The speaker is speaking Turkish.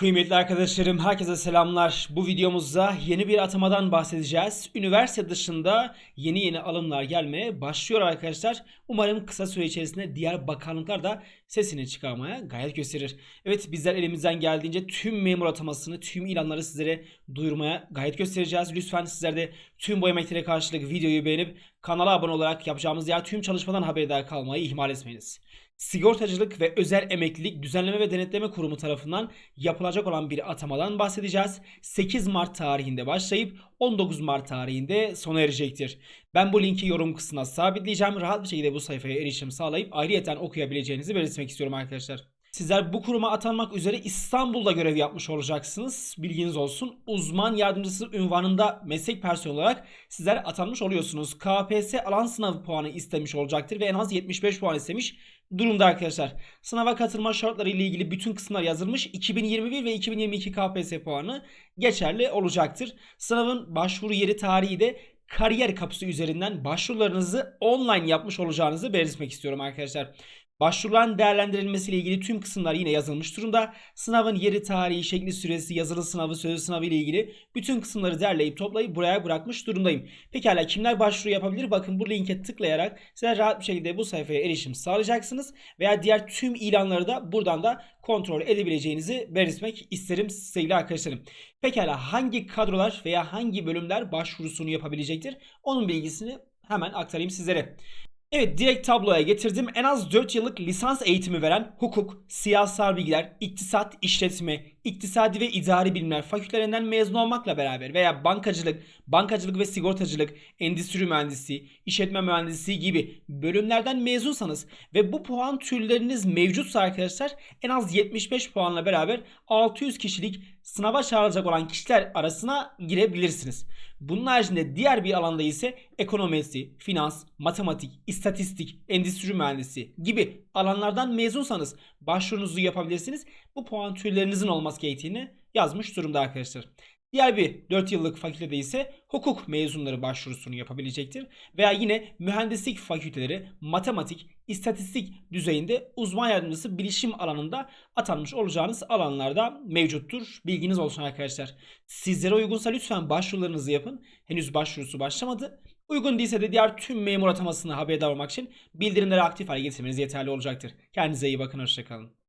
Kıymetli arkadaşlarım, herkese selamlar. Bu videomuzda yeni bir atamadan bahsedeceğiz. Üniversite dışında yeni yeni alımlar gelmeye başlıyor arkadaşlar. Umarım kısa süre içerisinde diğer bakanlıklar da sesini çıkarmaya gayret gösterir. Evet bizler elimizden geldiğince tüm memur atamasını, tüm ilanları sizlere duyurmaya gayret göstereceğiz. Lütfen sizler de tüm bu emeklere karşılık videoyu beğenip kanala abone olarak yapacağımız diğer tüm çalışmadan haberdar kalmayı ihmal etmeyiniz. Sigortacılık ve Özel Emeklilik Düzenleme ve Denetleme Kurumu tarafından yapılacak olan bir atamadan bahsedeceğiz. 8 Mart tarihinde başlayıp 19 Mart tarihinde sona erecektir. Ben bu linki yorum kısmına sabitleyeceğim. Rahat bir şekilde bu sayfaya erişim sağlayıp ayrıyeten okuyabileceğinizi belirtmek istiyorum arkadaşlar. Sizler bu kuruma atanmak üzere İstanbul'da görev yapmış olacaksınız. Bilginiz olsun. Uzman yardımcısı ünvanında meslek personeli olarak sizler atanmış oluyorsunuz. KPSS alan sınavı puanı istemiş olacaktır ve en az 75 puan istemiş durumda arkadaşlar. Sınava katılma şartları ile ilgili bütün kısımlar yazılmış. 2021 ve 2022 KPSS puanı geçerli olacaktır. Sınavın başvuru yeri tarihi de kariyer kapısı üzerinden başvurularınızı online yapmış olacağınızı belirtmek istiyorum arkadaşlar. Başvurulan değerlendirilmesiyle ilgili tüm kısımlar yine yazılmış durumda. Sınavın yeri, tarihi, şekli, süresi, yazılı sınavı, sözlü sınavı ile ilgili bütün kısımları derleyip toplayıp buraya bırakmış durumdayım. Pekala kimler başvuru yapabilir? Bakın bu linke tıklayarak size rahat bir şekilde bu sayfaya erişim sağlayacaksınız. Veya diğer tüm ilanları da buradan da kontrol edebileceğinizi belirtmek isterim sevgili arkadaşlarım. Pekala hangi kadrolar veya hangi bölümler başvurusunu yapabilecektir? Onun bilgisini hemen aktarayım sizlere. Evet direkt tabloya getirdim. En az 4 yıllık lisans eğitimi veren hukuk, siyasal bilgiler, iktisat, işletme, iktisadi ve idari bilimler fakültelerinden mezun olmakla beraber veya bankacılık, bankacılık ve sigortacılık, endüstri mühendisi, işletme mühendisi gibi bölümlerden mezunsanız ve bu puan türleriniz mevcutsa arkadaşlar en az 75 puanla beraber 600 kişilik sınava çağrılacak olan kişiler arasına girebilirsiniz. Bunun haricinde diğer bir alanda ise ekonomisi, finans, matematik, istatistik, endüstri mühendisi gibi alanlardan mezunsanız başvurunuzu yapabilirsiniz. Bu puan türlerinizin olması gerektiğini yazmış durumda arkadaşlar. Diğer bir 4 yıllık fakültede ise hukuk mezunları başvurusunu yapabilecektir. Veya yine mühendislik fakülteleri matematik, istatistik düzeyinde uzman yardımcısı bilişim alanında atanmış olacağınız alanlarda mevcuttur. Bilginiz olsun arkadaşlar. Sizlere uygunsa lütfen başvurularınızı yapın. Henüz başvurusu başlamadı. Uygun değilse de diğer tüm memur atamasını haberdar olmak için bildirimleri aktif hale getirmeniz yeterli olacaktır. Kendinize iyi bakın, hoşçakalın.